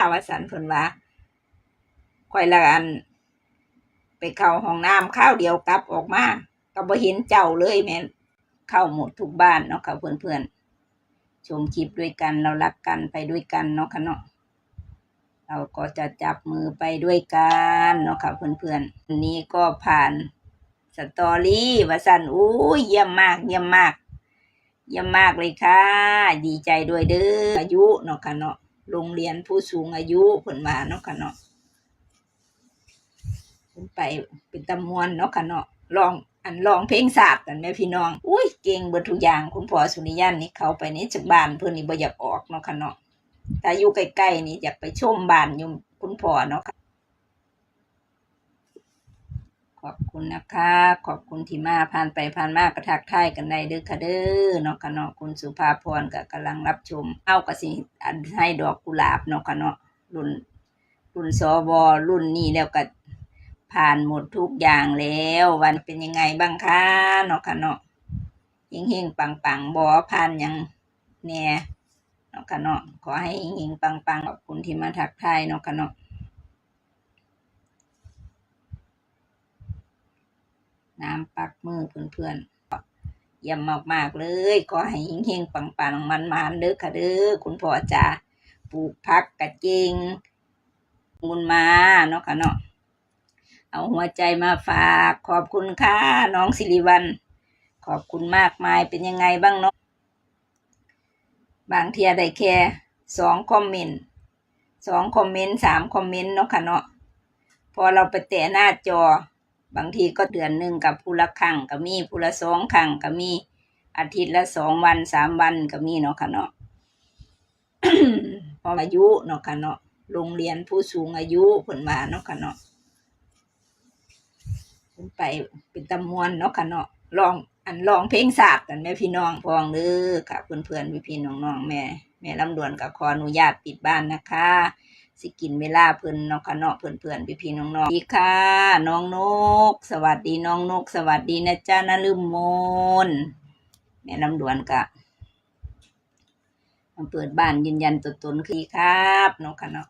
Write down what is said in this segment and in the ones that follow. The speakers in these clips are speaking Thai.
อาวสันเพิ่นว่าข่อยละอัน ไปเข้าห้องน้ำข้าวเดียวกลับออกมาก็บ่เห็นเจ้าเลยแม่นเข้าหมดทุกบ้านเนาะค่ะเพื่อนๆชมคลิปด้วยกันเรารักกันไปด้วยกันเนาะค่ะเนาะเราก็จะจับมือไปด้วยกันเนาะค่ะเพื่อนๆวันนี้ก็ผ่านสตอรี่ว่าสันอู้ยเยี่ยมมากเยี่ยมมากเยี่ยมมากเลยค่ะ ดีใจด้วยเด้ออายุเนาะค่ะเนาะ โรงเรียนผู้สูงอายุเพิ่นว่าเนาะค่ะเนาะขึ้นไปเป็นตำมวนเนาะค่ะเนาะลองอันลองเพลงศาสตร์กันแม่พี่น้อง อุ้ยเก่งเบิดทุกอย่างคุณพ่อสุนิยันนี่เขาไปนี่จากบ้านเพื่อนนี่บ่อยากออกเนาะค่ะเนาะแต่อยู่ใกล้ๆนี่อยากไปชมบ้านอยู่คุณพ่อเนาะค่ะ ขอบคุณนะคะ ขอบคุณที่มาผ่านไปผ่านมากระทักทายกันได้เด้อค่ะเด้อเนาะค่ะเนาะคุณสุภาพรก็กำลังรับชม เอากระสิให้ดอกกุหลาบเนาะค่ะเนาะรุ่น รุ่นสวรุ่นนี้แล้วก็ผ่านหมดทุกอย่างแล้ว วันเป็นยังไงบ้างคะเนาะค่ะเนาะเฮงเฮงปังปังๆบอผ่านยังแหน่เนาะค่ะเนาะขอให้เฮงเฮงปังปังๆขอบคุณที่มาทักทายเนาะค่ะเนาะ น้ำปักมือเพื่อนๆเยี่ยมมากๆเลยขอให้เฮงเฮงปังๆมันๆเด้อค่ะเด้อคุณพ่อจ๋าปลูกพักกะเจงมุนมาเนาะค่ะเนาะเอาหัวใจมาฝากขอบคุณค่ะน้องสิริวัลขอบคุณมากมายเป็นยังไงบ้างเนาะบางเทียได้แค่สองคอมเมนต์สองคอมเมนต์สามคอมเมนต์เนาะค่ะเนาะพอเราไปแตะหน้าจอ บางทีก็เดือนหนึ่งกับผู้ละครั้งก็มีผู้ละสองครั้งก็มีอาทิตย์ละสองวันสามวันก็มีเนาะค่ะเนาะพออายุเนาะค่ะเนาะโรงเรียนผู้สูงอายุผลมาเนาะค่ะเนาะไปเป็นตำมวนเนาะค่ะเนาะลองอันลองเพลงศาสตร์กันแม่พี่น้องพองเด้อค่ะเพื่อนๆพี่พี่ๆน้องแม่แม่ลำดวนกับขออนุญาตปิดบ้านนะคะ สิกินเวลาเพิ่นเนาะค่ะเนาะเพื่อนพี่พี่น้องๆสวัสดีค่ะ น้องนก สวัสดีน้องนก สวัสดีนะจ๊ะนะลืมมนแม่ลำดวนกะมาเปิดบ้านยืนยันตัวตนคือครับเนาะค่ะเนาะ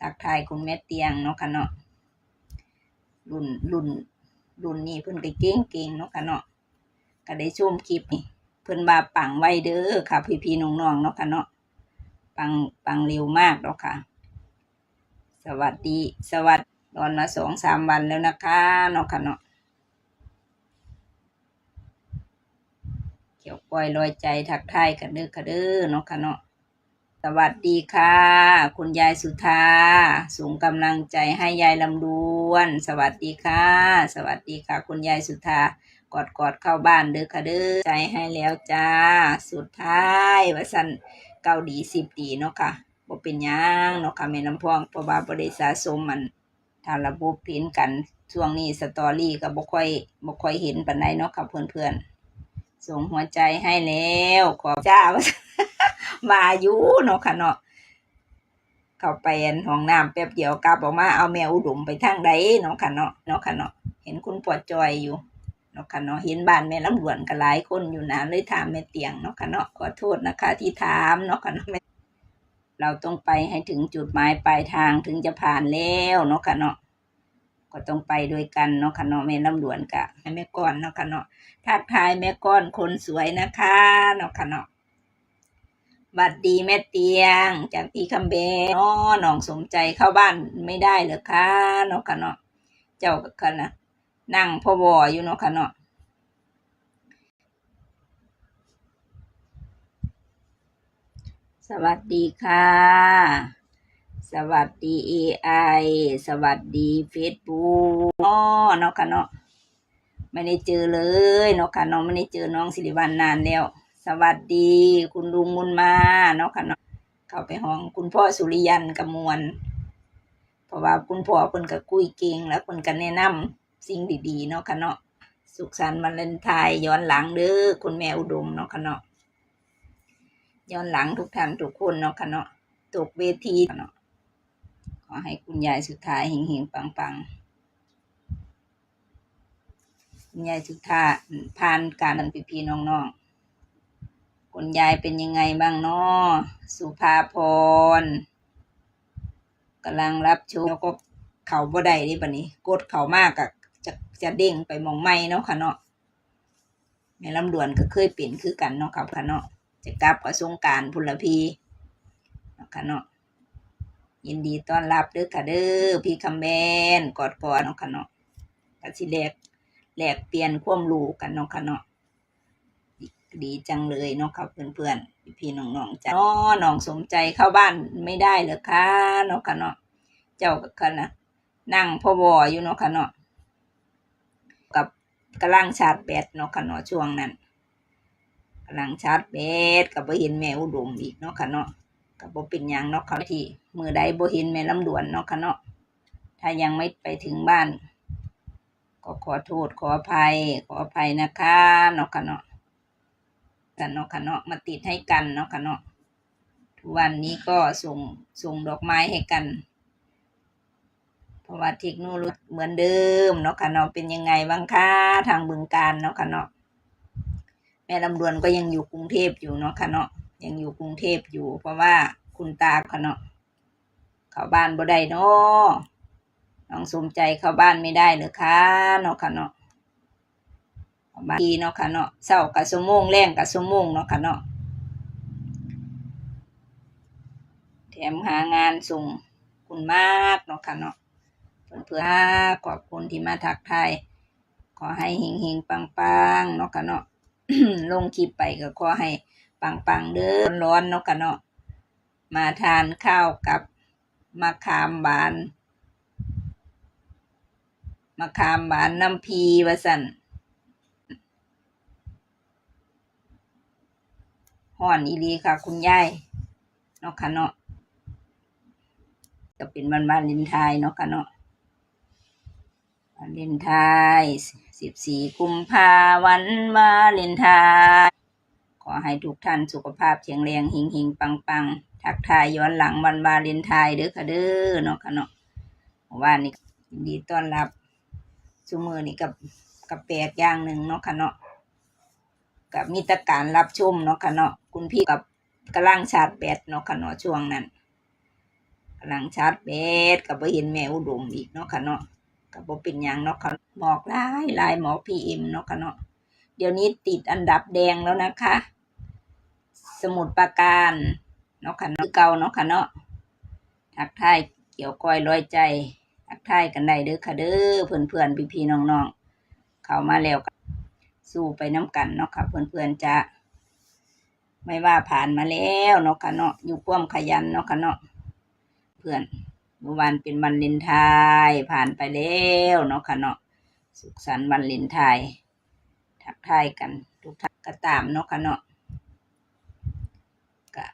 ทักทายคุณแม่เตียงเนาะค่ะเนาะรุ่นรุ่นรุ่นนี้เพิ่นก็เก่งเก่งๆเนาะค่ะเนาะก็ได้ชมคลิปนี่เพิ่นว่าปังไว้เด้อค่ะ พี่พี่น้องๆเนาะค่ะเนาะปังปังเร็วมากเนาะค่ะ สวัสดีสวัสดีตอนมาสองสามวันแล้วนะคะนาะค่ะนาะเกี่ยวก้อยลอยใจทักทายกันเด้อค่ะเด้อเนาะค่ะเนาะสวัสดีค่ะ คุณยายสุธาส่งกำลังใจให้ยายลำดวน สวัสดีค่ะ สวัสดีค่ะ คุณยายสุธากอดกอดเข้าบ้านเด้อค่ะเด้อใจให้แล้วจ้า สุดท้ายว่าสันเกาดีสิบดีเนาะค่ะ บ่เป็นหยังเนาะค่ะแม่น้ำพองเพราะว่าบ่ได้สะสมมันทางระบบเห็นกันช่วงนี้สตอรี่ก็บ่ค่อยบ่ค่อยเห็นปานใดเนาะค่ะเพื่อนๆส่งหัวใจให้แล้วขอบจ้าว่าซั่นมาอยู่เนาะค่ะเนาะเข้าไปอันห้องน้ำแป๊บเดียวกลับออกมาเอาแมวอุดมไปทางใดเนาะค่ะเนาะเนาะค่ะเนาะเห็นคุณปวดจอยอยู่เนาะค่ะเนาะเห็นบ้านแม่ลำดวนก็หลายคนอยู่นะเลยถามแม่เตียงเนาะค่ะเนาะขอโทษนะคะที่ถามเนาะค่ะเนาะ เราต้องไปให้ถึงจุดหมายปลายทางถึงจะผ่านแล้วเนาะค่ะเนาะก็ต้องไปด้วยกันเนาะค่ะเนาะแม่ลำดวนกะแม่ก้อนเนาะค่ะเนาะทักทายแม่ก้อนคนสวยนะคะเนาะค่ะเนาะบัดดีแม่เตียง จากพี่คำเบนอ๋อน้องสมใจเข้าบ้านไม่ได้เหรอคะเนาะค่ะเนาะเจ้าก็นะนั่งพ่อวออยู่เนาะค่ะเนาะ สวัสดีค่ะ สวัสดีเอไอสวัสดีเฟซบุ๊กอ๋อเนาะค่ะเนาะไม่ได้เจอเลยเนาะค่ะเนาะไม่ได้เจอน้องสิริวัลนานแล้ว สวัสดี คุณลุงมุนมาเนาะค่ะเนาะเข้าไปห้องคุณพ่อสุริยันกมวลเพราะว่าคุณพ่อเพิ่นก็คุยเก่งแล้วเพิ่นก็แนะนำสิ่งดีๆเนาะค่ะเนาะสุขสันต์วันเลนไทน์ย้อนหลังเด้อคุณแม่อุดมเนาะค่ะเนาะ ย้อนหลังทุกท่านทุกคนเนาะค่ะเนาะตกเวทีเนาะขอให้คุณยายสุดท้ายเฮงๆปังๆคุณยายสุดท้ายผ่านการเป็นพี่ๆน้องๆคุณยายเป็นยังไงบ้างเนาะสุภาพรกำลังรับชมแล้วก็เขาบ่ได้เดิบัดนี้ กดเขามากก็จะจะเด้งไปมองไม่เนาะค่ะเนาะแม่ลำดวนก็เคยเป็นคือกันเนาะครับค่ะเนาะ จะกลับกับสงการพุลพีนะค่ะเนาะยินดีต้อนรับเด้อค่ะเด้อพี่คำแบนกอดกอดเนาะค่ะเนาะกสิแลกแลกเปลี่ยนความรู้กันเนาะค่ะเนาะดีจังเลยเนาะครับเพื่อนๆพี่น้องๆจ้ะน้อน้องสมใจเข้าบ้านไม่ได้เหรอคะเนาะค่ะเนาะเจ้าก็คะนะนั่งพ่อวออยู่เนาะค่ะเนาะกับกำลังชาร์จแบตเนาะค่ะเนาะช่วงนั้น กำลังชาร์จแบตกับบ่เห็นแม่อุดมอีกเนาะค่ะเนาะกับบ่เป็นยังเนาะค่ะที่มือใดบ่เห็นแม่ลำดวนเนาะค่ะเนาะถ้ายังไม่ไปถึงบ้าน ก็ขอโทษขออภัย ขออภัยนะคะเนาะค่ะเนาะกันเนาะค่ะเนาะมาติดให้กันเนาะค่ะเนาะทุกวันนี้ก็ส่งส่งดอกไม้ให้กัน เพราะว่าเทคโนโลยีเหมือนเดิมเนาะค่ะเนาะเป็นยังไงบ้างคะทางบึงการเนาะค่ะเนาะ ม่ลำดวนก็ยังอยู่กรุงเทพอยู่เนาะค่ะเนาะยังอยู่กรุงเทพอยู่ เพราะว่าคุณตาค่ะเนาะเข้าบ้านบ่ได้เนาะน้องสมใจเข้าบ้านไม่ได้เลยค่ะเนาะค่ะเนาะบางทีเนาะค่ะเนาะเช้ากับสมงแรงกับสมงเนาะค่ะเนาะแถมหางานส่งคุณมากเนาะค่ะเนาะเพื่อนเพื่อขอบคุณที่มาทักทายขอให้เฮงเฮงปังปังๆเนาะค่ะเนาะ ลงคลิปไปก็ขอให้ปังปังๆเด้อร้อนๆเนาะค่ะเนาะมาทานข้าวกับมะขามหวานมะขามหวานน้ำพีวะสันห่อนอีหลีค่ะ คุณยายเนาะค่ะเนาะก็เป็นวันวาเลนไทน์เนาะค่ะเนาะ วาเลนไทน์สิบสี่กุมภาวันวาเลนไทน์ขอให้ทุกท่านสุขภาพแข็งแรงหิงหิงปังปังทักทายย้อนหลังวันวาเลนไทน์เด้อค่ะเด้อเนาะค่ะเนาะว่านี่ยินดีต้อนรับซุมือนี่กับกับแปลกอย่างหนึ่งเนาะค่ะเนาะกับมีแตการรับชมเนาะค่ะเนาะคุณพี่กับกำลังชาร์จแบตเนาะค่ะเนาะช่วงนั้นกำลังชาร์จแบตกับบ่เห็นแม่อุดมอีกเนาะค่ะเนาะ กับบ่เป็นหยังเนาะค่ะหมอกลายลายหมอกพีเอ็มเนาะค่ะเนาะเดี๋ยวนี้ติดอันดับแดงแล้วนะคะ สมุดปราการเนาะค่ะเนาะคือเก่าเนาะค่ะเนาะทักทายเกี่ยวก้อยร้อยใจทักทายกันได้เด้อค่ะเด้อเพื่อนๆพี่ๆน้องๆเข้ามาแล้วสู้ไปน้ำกันเนาะค่ะ เพื่อนๆจะไม่ว่าผ่านมาแล้วเนาะค่ะเนาะอยู่ความขยันเนาะค่ะเนาะเพื่อน เมื่อวานเป็นวันเลนไทน์ผ่านไปแล้วเนาะค่ะเนาะสุขสันต์วันเลนไทน์ทักทายกัน ทุกท่านก็ตามเนาะค่ะเนาะก็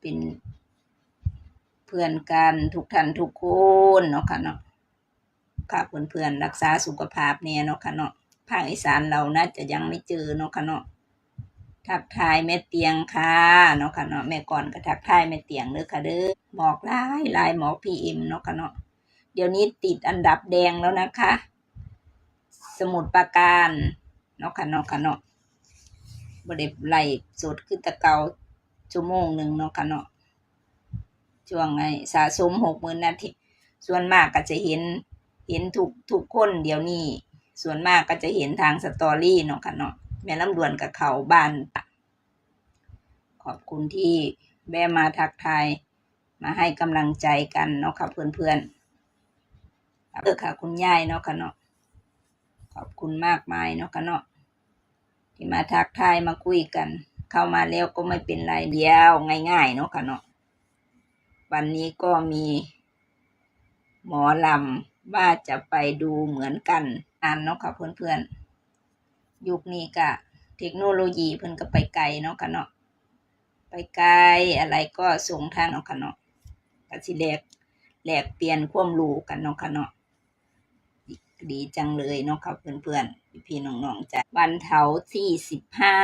เป็นเพื่อนกันทุกท่านทุกคนเนาะค่ะเนาะค่ะเพื่อนๆรักษาสุขภาพเนี่ยเนาะค่ะเนาะภาคอีสานเราน่าจะยังไม่เจอเนาะค่ะเนาะทักทายแม่เตียงค่ะเนาะค่ะเนาะแม่ก่อนก็ทักทายแม่เตียงเด้อค่ะเด้อ หมอกลายลายหมอกพีเอ็มเนาะค่ะเนาะเดี๋ยวนี้ติดอันดับแดงแล้วนะคะ สมุดปราการเนาะค่ะเนาะค่ะเนาะบริไล่สดขึ้นตะเกาชั่วโมงหนึ่งเนาะค่ะเนาะช่วงไงสะสมหกหมื่นนาทีส่วนมากก็จะเห็นเห็นทุกทุกคนเดี๋ยวนี้ ส่วนมากก็จะเห็นทางสตอรี่เนาะค่ะเนาะแม่ลำดวนกับเขาบ้าน ขอบคุณที่แวะมาทักทาย มาให้กำลังใจกันเนาะค่ะเพื่อนๆเออค่ะ คุณยายเนาะค่ะเนาะขอบคุณมากมายเนาะค่ะเนาะที่มาทักทายมาคุยกัน เข้ามาแล้วก็ไม่เป็นไรเดียวง่ายๆเนาะค่ะเนาะวันนี้ก็มี หมอลำว่าจะไปดูเหมือนกันอ่านเนาะค่ะเพื่อนๆ ยุคนี้ก็เทคโนโลยีเพิ่นก็ไปไกลเนาะค่ะเนาะไปไกลอะไรก็ส่งทางเนาะค่ะเนาะ ก็สิแลกแลกเปลี่ยนความรู้กันเนาะค่ะเนาะดีจังเลยเนาะค่ะเพื่อนๆพี่ๆน้องๆจ้ะวันเถาที่สิบห้า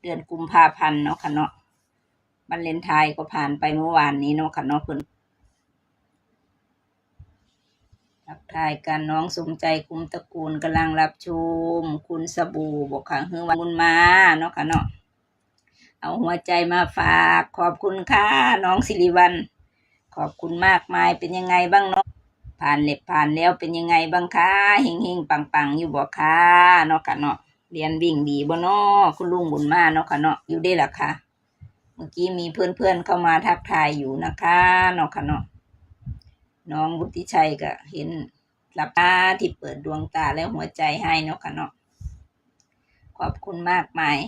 เดือนกุมภาพันธ์เนาะค่ะเนาะวันเลนไทน์ก็ผ่านไปเมื่อวานนี้เนาะค่ะเนาะเพื่อนทักทายกันน้องสมใจคุมตระกูลกำลังรับชม คุณสบู่บอกค่ะเฮือวันบุญมาเนาะค่ะเนาะ เอาหัวใจมาฝากขอบคุณค่ะน้องสิริวัลขอบคุณมากมายเป็นยังไงบ้างเนาะผ่านเล็บผ่านแล้วเป็นยังไงบ้างคะเฮงเฮงปังปังอยู่บ่คะเนาะค่ะเนาะเรียนวิ่งดีบ่เนาะคุณลุงบุญมาเนาะค่ะเนาะอยู่ได้ล่ะค่ะเมื่อกี้มีเพื่อนๆเข้ามาทักทายอยู่นะคะเนาะค่ะเนาะน้องวุฒิชัยก็เห็นหลับตาที่เปิดดวงตาและหัวใจให้เนาะค่ะเนาะขอบคุณมากมาย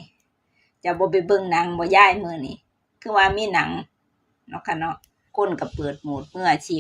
จะบ่ไปเบิ่งหนังบ่ย้ายมือนี่คือว่ามีหนังเนาะค่ะเนาะ คนก็เปิดโหมดเมื่ออาชีพ